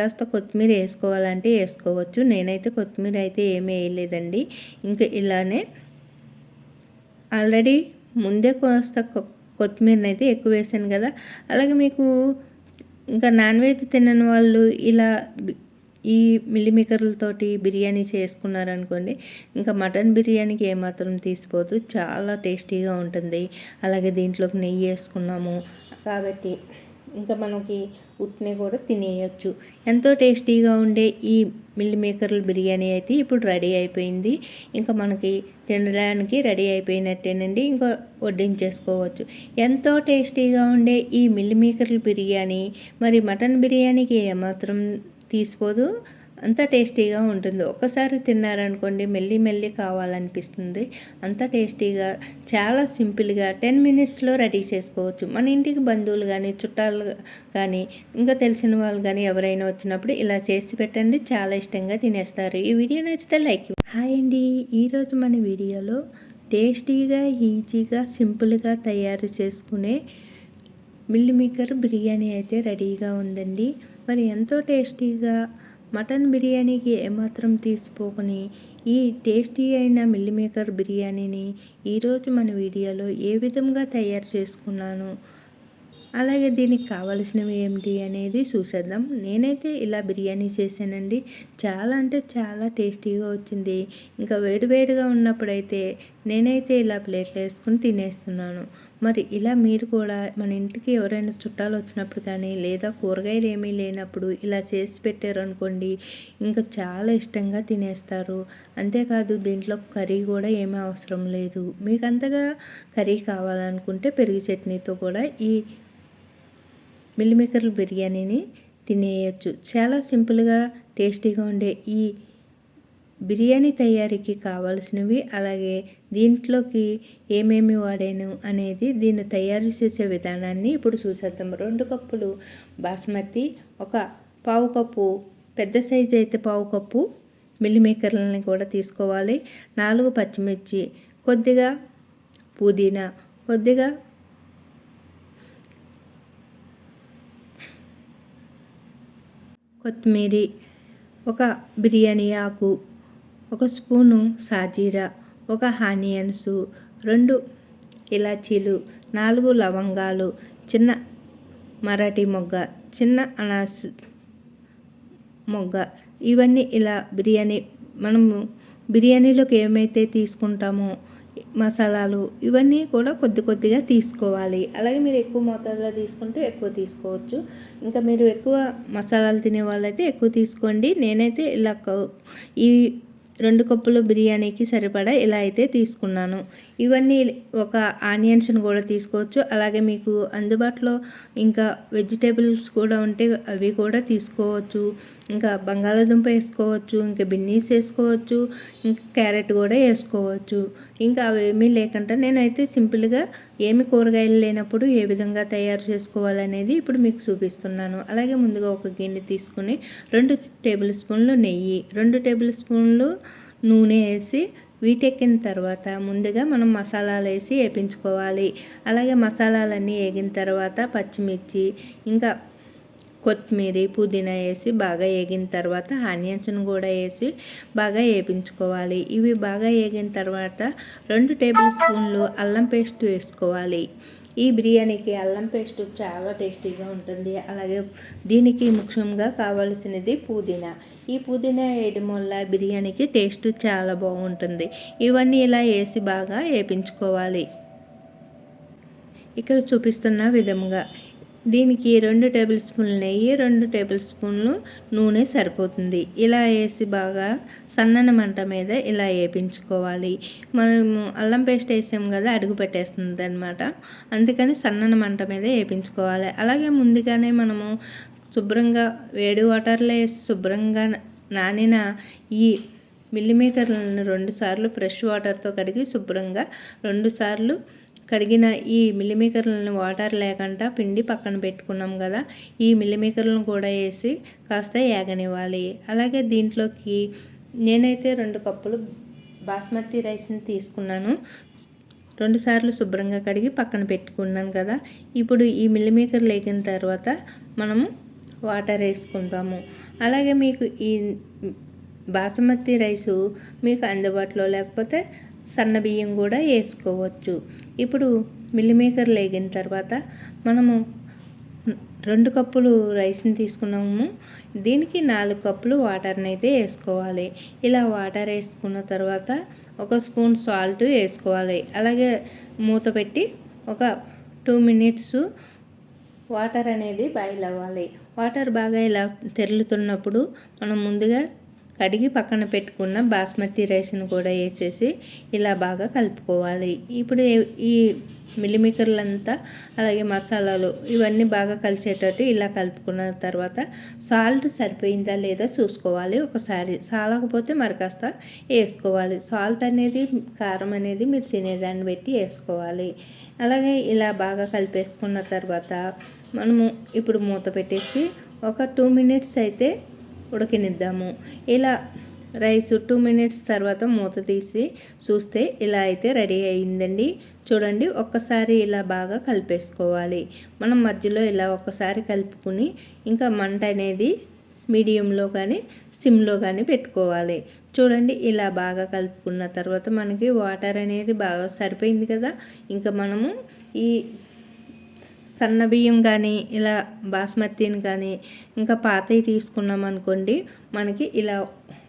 కాస్త కొత్తిమీర వేసుకోవాలంటే వేసుకోవచ్చు. నేనైతే కొత్తిమీర అయితే ఏమీ వేయలేదండి. ఇంకా ఇలానే ఆల్రెడీ ముందే కాస్త కొత్తిమీరని అయితే ఎక్కువ వేసాను కదా. అలాగే మీకు ఇంకా నాన్ వెజ్ తినని వాళ్ళు ఇలా ఈ మిల్లిమేకర్లతోటి బిర్యానీ చేసుకున్నారనుకోండి ఇంకా మటన్ బిర్యానీకి ఏమాత్రం తీసిపోదు. చాలా టేస్టీగా ఉంటుంది. అలాగే దీంట్లోకి నెయ్యి వేసుకున్నాము. కాబట్టి ఇంకా మనకి ఉట్నే కూడా తినేయచ్చు. ఎంతో టేస్టీగా ఉండే ఈ మిల్ మేకర్ల బిర్యానీ అయితే ఇప్పుడు రెడీ అయిపోయింది. ఇంకా మనకి తినడానికి రెడీ అయిపోయినట్టేనండి. ఇంకా వడ్డించేసుకోవచ్చు. ఎంతో టేస్టీగా ఉండే ఈ మిల్ మేకర్ల బిర్యానీ. మరి మటన్ బిర్యానీకి ఏమాత్రం తీసిపోదు అంత టేస్టీగా ఉంటుంది. ఒక్కసారి తిన్నారనుకోండి మెల్లి మెల్లి కావాలనిపిస్తుంది. అంత టేస్టీగా చాలా సింపుల్గా టెన్ మినిట్స్లో రెడీ చేసుకోవచ్చు. మన ఇంటికి బంధువులు కానీ చుట్టాలు కానీ ఇంకా తెలిసిన వాళ్ళు కానీ ఎవరైనా వచ్చినప్పుడు ఇలా చేసి పెట్టండి. చాలా ఇష్టంగా తినేస్తారు. ఈ వీడియో నచ్చితే లైక్ హాయ్ అండి. ఈరోజు మన వీడియోలో టేస్టీగా ఈజీగా సింపుల్గా తయారు చేసుకునే మిల్లి మేకర్ బిర్యానీ అయితే రెడీగా ఉందండి. మరి ఎంతో టేస్టీగా మటన్ బిర్యానీకి ఏమాత్రం తీసిపోకుని ఈ టేస్టీ అయిన మిల్లిమేకర్ బిర్యానీని ఈరోజు మన వీడియోలో ఏ విధంగా తయారు చేసుకున్నాను? అలాగే దీనికి కావలసినవి ఏమిటి అనేది చూసేద్దాం. నేనైతే ఇలా బిర్యానీ చేశానండి. చాలా అంటే చాలా టేస్టీగా వచ్చింది. ఇంకా వేడివేడిగా ఉన్నప్పుడైతే నేనైతే ఇలా ప్లేట్లో వేసుకుని తినేస్తున్నాను. మరి ఇలా మీరు కూడా మన ఇంటికి ఎవరైనా చుట్టాలు వచ్చినప్పుడు కానీ లేదా కూరగాయలు ఏమీ లేనప్పుడు ఇలా చేసి పెట్టారనుకోండి ఇంకా చాలా ఇష్టంగా తినేస్తారు. అంతేకాదు దీంట్లో కర్రీ కూడా ఏమీ అవసరం లేదు. మీకు అంతగా కర్రీ కావాలనుకుంటే పెరుగు చట్నీతో కూడా ఈ మిల్లిమేకర్ల బిర్యానీని తినేయచ్చు. చాలా సింపుల్గా టేస్టీగా ఉండే ఈ బిర్యానీ తయారీకి కావాల్సినవి అలాగే దీంట్లోకి ఏమేమి వాడాను అనేది దీన్ని తయారు చేసే విధానాన్ని ఇప్పుడు చూసేద్దాం. రెండు కప్పులు బాస్మతి ఒక పావు కప్పు పెద్ద సైజు అయితే పావు కప్పు మిల్లిమేకర్లని కూడా తీసుకోవాలి. నాలుగు పచ్చిమిర్చి కొద్దిగా పుదీనా కొద్దిగా కొత్తిమీర ఒక బిర్యానీ ఆకు ఒక స్పూను సాజీరా ఒక ఆనియన్స్ రెండు ఇలాచీలు నాలుగు లవంగాలు చిన్న మరాఠీ మొగ్గ చిన్న అనాస్ మొగ్గ. ఇవన్నీ ఇలా బిర్యానీ మనము బిర్యానీలోకి ఏమైతే తీసుకుంటామో మసాలాలు ఇవన్నీ కూడా కొద్ది కొద్దిగా తీసుకోవాలి. అలాగే మీరు ఎక్కువ మోతాదులో తీసుకుంటే ఎక్కువ తీసుకోవచ్చు. ఇంకా మీరు ఎక్కువ మసాలాలు తినే వాళ్ళైతే ఎక్కువ తీసుకోండి. నేనైతే ఇలా ఈ రెండు కప్పులు బిర్యానీకి సరిపడా ఇలా అయితే తీసుకున్నాను. ఇవన్నీ ఒక ఆనియన్స్ని కూడా తీసుకోవచ్చు. అలాగే మీకు అందుబాటులో ఇంకా వెజిటేబుల్స్ కూడా ఉంటే అవి కూడా తీసుకోవచ్చు. ఇంకా బంగాళాదుంప వేసుకోవచ్చు ఇంకా బిన్నీస్ వేసుకోవచ్చు ఇంకా క్యారెట్ కూడా వేసుకోవచ్చు. ఇంకా అవి ఏమీ లేకుండా నేనైతే సింపుల్గా ఏమి కూరగాయలు లేనప్పుడు ఏ విధంగా తయారు చేసుకోవాలనేది ఇప్పుడు మీకు చూపిస్తున్నాను. అలాగే ముందుగా ఒక గిన్నె తీసుకుని రెండు టేబుల్ స్పూన్లు నెయ్యి రెండు టేబుల్ స్పూన్లు నూనె వేసి వీటెక్కిన తర్వాత ముందుగా మనం మసాలాలు వేసి వేపించుకోవాలి. అలాగే మసాలాలన్నీ వేగిన తర్వాత పచ్చిమిర్చి ఇంకా కొత్తిమీర పుదీనా వేసి బాగా వేగిన తర్వాత ఆనియన్స్ను కూడా వేసి బాగా వేపించుకోవాలి. ఇవి బాగా వేగిన తర్వాత రెండు టేబుల్ స్పూన్లు అల్లం పేస్ట్ వేసుకోవాలి. ఈ బిర్యానీకి అల్లం పేస్ట్ చాలా టేస్టీగా ఉంటుంది. అలాగే దీనికి ముఖ్యంగా కావాల్సినది పుదీనా. ఈ పుదీనా వేయడం వల్ల బిర్యానీకి టేస్ట్ చాలా బాగుంటుంది. ఇవన్నీ ఇలా వేసి బాగా వేపించుకోవాలి. ఇక్కడ చూపిస్తున్న విధముగా దీనికి రెండు టేబుల్ స్పూన్లు నెయ్యి రెండు టేబుల్ స్పూన్లు నూనె సరిపోతుంది. ఇలా వేసి బాగా సన్నని మంట మీద ఇలా వేపించుకోవాలి. మనము అల్లం పేస్ట్ వేసాం కదా అడుగు పెట్టేస్తుంది అనమాట అందుకని సన్నని మంట మీద వేపించుకోవాలి. అలాగే ముందుగానే మనము శుభ్రంగా వేడి వాటర్లో వేసి శుభ్రంగా నానిన ఈ మిల్లిమేకర్లను రెండుసార్లు ఫ్రెష్ వాటర్తో కడిగి శుభ్రంగా రెండుసార్లు కడిగిన ఈ మిల్లిమేకర్లను వాటర్ లేకుండా పిండి పక్కన పెట్టుకున్నాం కదా ఈ మిల్లిమేకర్లను కూడా వేసి కాస్త ఏగనివ్వాలి. అలాగే దీంట్లోకి నేనైతే రెండు కప్పులు బాస్మతి రైస్ని తీసుకున్నాను. రెండుసార్లు శుభ్రంగా కడిగి పక్కన పెట్టుకున్నాను కదా ఇప్పుడు ఈ మిల్లిమేకర్ లేకిన తర్వాత మనము వాటర్ వేసుకుందాము. అలాగే మీకు ఈ బాసమతి రైసు మీకు అందుబాటులో లేకపోతే సన్న బియ్యం కూడా వేసుకోవచ్చు. ఇప్పుడు మిల్లి మేకర్ లేగిన తర్వాత మనము రెండు కప్పులు రైస్ని తీసుకున్నాము. దీనికి నాలుగు కప్పులు వాటర్ని అయితే వేసుకోవాలి. ఇలా వాటర్ వేసుకున్న తర్వాత ఒక స్పూన్ సాల్ట్ వేసుకోవాలి. అలాగే మూత పెట్టి ఒక టూ మినిట్స్ వాటర్ అనేది బాయిల్ అవ్వాలి. వాటర్ బాగా ఇలా తెరులుతున్నప్పుడు మనం ముందుగా కడిగి పక్కన పెట్టుకున్న బాస్మతి రైస్ని కూడా వేసేసి ఇలా బాగా కలుపుకోవాలి. ఇప్పుడు ఈ మిల్లిమీకర్లంతా అలాగే మసాలాలు ఇవన్నీ బాగా కలిసేటట్టు ఇలా కలుపుకున్న తర్వాత సాల్ట్ సరిపోయిందా లేదా చూసుకోవాలి. ఒకసారి సాలకపోతే మరి కాస్త వేసుకోవాలి. సాల్ట్ అనేది కారం అనేది మీరు తినేదాన్ని బట్టి వేసుకోవాలి. అలాగే ఇలా బాగా కలిపేసుకున్న తర్వాత మనము ఇప్పుడు మూత పెట్టేసి ఒక టూ మినిట్స్ అయితే ఉడకనిద్దాము. ఇలా రైస్ టూ మినిట్స్ తర్వాత మూత తీసి చూస్తే ఇలా అయితే రెడీ అయిందండి. చూడండి ఒక్కసారి ఇలా బాగా కలిపేసుకోవాలి. మనం మధ్యలో ఇలా ఒక్కసారి కలుపుకుని ఇంకా మంట అనేది మీడియంలో కానీ సిమ్లో కానీ పెట్టుకోవాలి. చూడండి ఇలా బాగా కలుపుకున్న తర్వాత మనకి వాటర్ అనేది బాగా సరిపోయింది కదా? ఇంకా మనము ఈ సన్న బియ్యం కానీ ఇలా బాస్మతిని కానీ ఇంకా పాతవి తీసుకున్నాం అనుకోండి మనకి ఇలా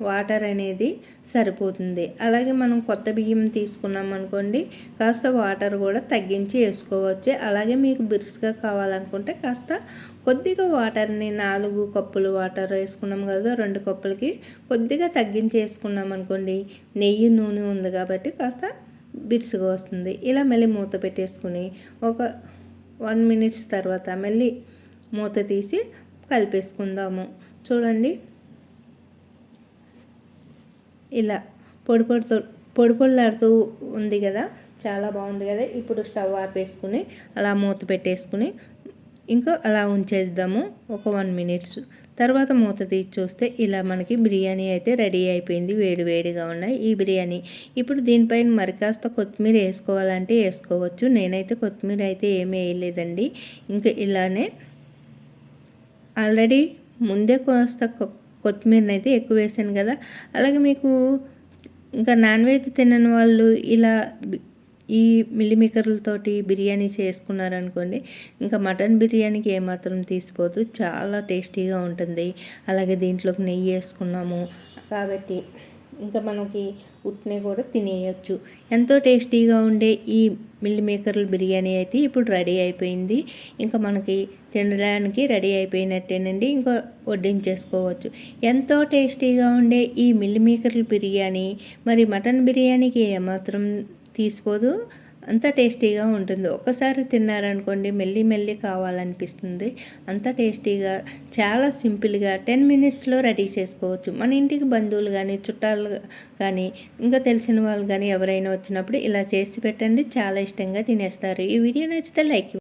వాటర్ అనేది సరిపోతుంది. అలాగే మనం కొత్త బియ్యం తీసుకున్నాం అనుకోండి కాస్త వాటర్ కూడా తగ్గించి వేసుకోవచ్చు. అలాగే మీకు బిరుసుగా కావాలనుకుంటే కాస్త కొద్దిగా వాటర్ని నాలుగు కప్పులు వాటర్ వేసుకున్నాం కదా రెండు కప్పులకి కొద్దిగా తగ్గించి వేసుకున్నాం అనుకోండి నెయ్యి నూనె ఉంది కాబట్టి కాస్త బిరుసుగా వస్తుంది. ఇలా మళ్ళీ మూత పెట్టేసుకుని ఒక వన్ మినిట్స్ తర్వాత మళ్ళీ మూత తీసి కలిపేసుకుందాము. చూడండి. ఇలా పొడి పొడితో పొడి పొడిలాడుతూ ఉంది కదా? చాలా బాగుంది కదా? ఇప్పుడు స్టవ్ ఆపేసుకుని అలా మూత పెట్టేసుకుని ఇంకా అలా ఉంచేద్దాము. ఒక వన్ మినిట్స్. తర్వాత మూత తీసి చూస్తే ఇలా మనకి బిర్యానీ అయితే రెడీ అయిపోయింది వేడి వేడిగా ఉన్నాయి ఈ బిర్యానీ. ఇప్పుడు దీనిపైన మరి కాస్త కొత్తిమీర వేసుకోవాలంటే వేసుకోవచ్చు. నేనైతే కొత్తిమీర అయితే ఏమీ వేయలేదండి. ఇంకా ఇలానే ఆల్రెడీ ముందే కాస్త కొత్తిమీరని అయితే ఎక్కువ వేసాను కదా. అలాగే మీకు ఇంకా నాన్ వెజ్ తినని వాళ్ళు ఇలా ఈ మిల్లిమేకర్లతోటి బిర్యానీ చేసుకున్నారనుకోండి ఇంకా మటన్ బిర్యానీకి ఏమాత్రం తీసిపోదు. చాలా టేస్టీగా ఉంటుంది. అలాగే దీంట్లోకి నెయ్యి వేసుకున్నాము. కాబట్టి ఇంకా మనకి ఉట్నే కూడా తినేయచ్చు. ఎంతో టేస్టీగా ఉండే ఈ మిల్ మేకర్ల బిర్యానీ అయితే ఇప్పుడు రెడీ అయిపోయింది. ఇంకా మనకి తినడానికి రెడీ అయిపోయినట్టేనండి. ఇంకా వడ్డించేసుకోవచ్చు. ఎంతో టేస్టీగా ఉండే ఈ మిల్ మేకర్ల బిర్యానీ మరి మటన్ బిర్యానీకి ఏమాత్రం తీసిపోదు అంత టేస్టీగా ఉంటుంది. ఒక్కసారి తిన్నారనుకోండి మెల్లి మెల్లి కావాలనిపిస్తుంది. అంత టేస్టీగా చాలా సింపుల్గా టెన్ మినిట్స్లో రెడీ చేసుకోవచ్చు. మన ఇంటికి బంధువులు కానీ చుట్టాలు కానీ ఇంకా తెలిసిన వాళ్ళు కానీ ఎవరైనా వచ్చినప్పుడు ఇలా చేసి పెట్టండి. చాలా ఇష్టంగా తినేస్తారు. ఈ వీడియో నచ్చితే లైక్